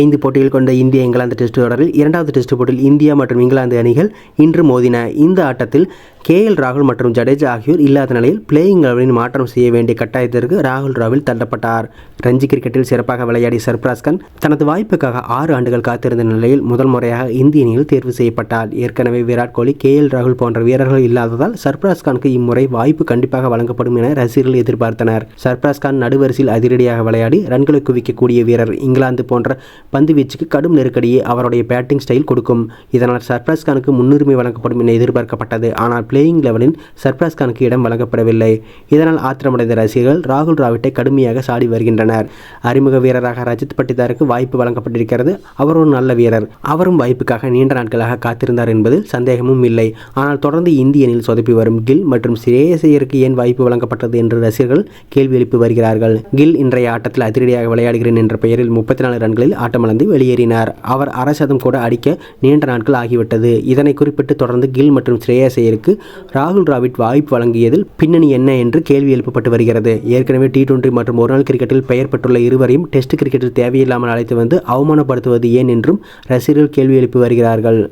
ஐந்து போட்டிகள் கொண்ட இந்திய இங்கிலாந்து டெஸ்ட் தொடரில் இரண்டாவது டெஸ்ட் போட்டியில் இந்தியா மற்றும் இங்கிலாந்து அணிகள் இன்று மோதின. இந்த ஆட்டத்தில் கே எல் ராகுல் மற்றும் ஜடேஜா ஆகியோர் இல்லாத நிலையில் பிளேயிங் லெவலில் மாற்றம் செய்ய வேண்டிய கட்டாயத்திற்கு ராகுல் ராவில் தள்ளப்பட்டார். ரஞ்சி கிரிக்கெட்டில் சிறப்பாக விளையாடிய சர்பராஸ் கான் தனது வாய்ப்புக்காக ஆறு ஆண்டுகள் காத்திருந்த நிலையில் முதல் முறையாக இந்திய அணியில் தேர்வு செய்யப்பட்டார். ஏற்கனவே விராட் கோலி கே எல் ராகுல் போன்ற வீரர்கள் இல்லாததால் சர்பராஸ் கானுக்கு இம்முறை வாய்ப்பு கண்டிப்பாக வழங்கப்படும் என ரசிகர்கள் எதிர்பார்த்தனர். சர்பராஸ் கான் நடுவரிசையில் அதிரடியாக விளையாடி ரன்களை குவிக்கக்கூடிய வீரர் இங்கிலாந்து போன்ற பந்து வீச்சுக்கு கடும் நெருக்கடியை அவருடைய பேட்டிங் ஸ்டைல் கொடுக்கும். இதனால் சர்ப்ராஸ் கானுக்கு முன்னுரிமை வழங்கப்படும் என எதிர்பார்க்கப்பட்டது. ஆனால் பிளேயிங் லெவலில் சர்ப்ராஸ் கானுக்கு இடம் வழங்கப்படவில்லை. இதனால் ஆத்திரமடைந்த ரசிகர்கள் ராகுல் டிராவிட்டை கடுமையாக சாடி வருகின்றனர். அறிமுக வீரராக ரஜித் பட்டிதாருக்கு வாய்ப்பு வழங்கப்பட்டிருக்கிறது. அவர் ஒரு நல்ல வீரர். அவரும் வாய்ப்புக்காக நீண்ட நாட்களாக காத்திருந்தார் என்பதில் சந்தேகமும் இல்லை. ஆனால் தொடர்ந்து இந்தியனில் சொதப்பி வரும் கில் மற்றும் சிரேயசையருக்கு ஏன் வாய்ப்பு வழங்கப்பட்டது என்று ரசிகர்கள் கேள்வி எழுப்பி வருகிறார்கள். கில் இன்றைய ஆட்டத்தில் அதிரடியாக விளையாடுகிறேன் என்ற பெயரில் முப்பத்தி நாலு ரன்களில் ஆட்டமிழந்து வெளியேறினார். அவர் அரசதம் கூட அடிக்க நீண்ட நாட்கள் ஆகிவிட்டது. இதனை குறிப்பிட்டு தொடர்ந்து கில் மற்றும் ஸ்ரேயசையருக்கு ராகுல் டிராவிட் வாய்ப்பு வழங்கியதில் பின்னணி என்ன என்று கேள்வி எழுப்பப்பட்டு வருகிறது. ஏற்கனவே டி டுவெண்டி மற்றும் ஒருநாள் கிரிக்கெட்டில் பெயர் பெற்றுள்ள இருவரையும் டெஸ்ட் கிரிக்கெட்டில் தேவையில்லாமல் அழைத்து வந்து அவமானப்படுத்துவது ஏன் என்றும் ரசிகர்கள் கேள்வி எழுப்பி வருகிறார்கள்.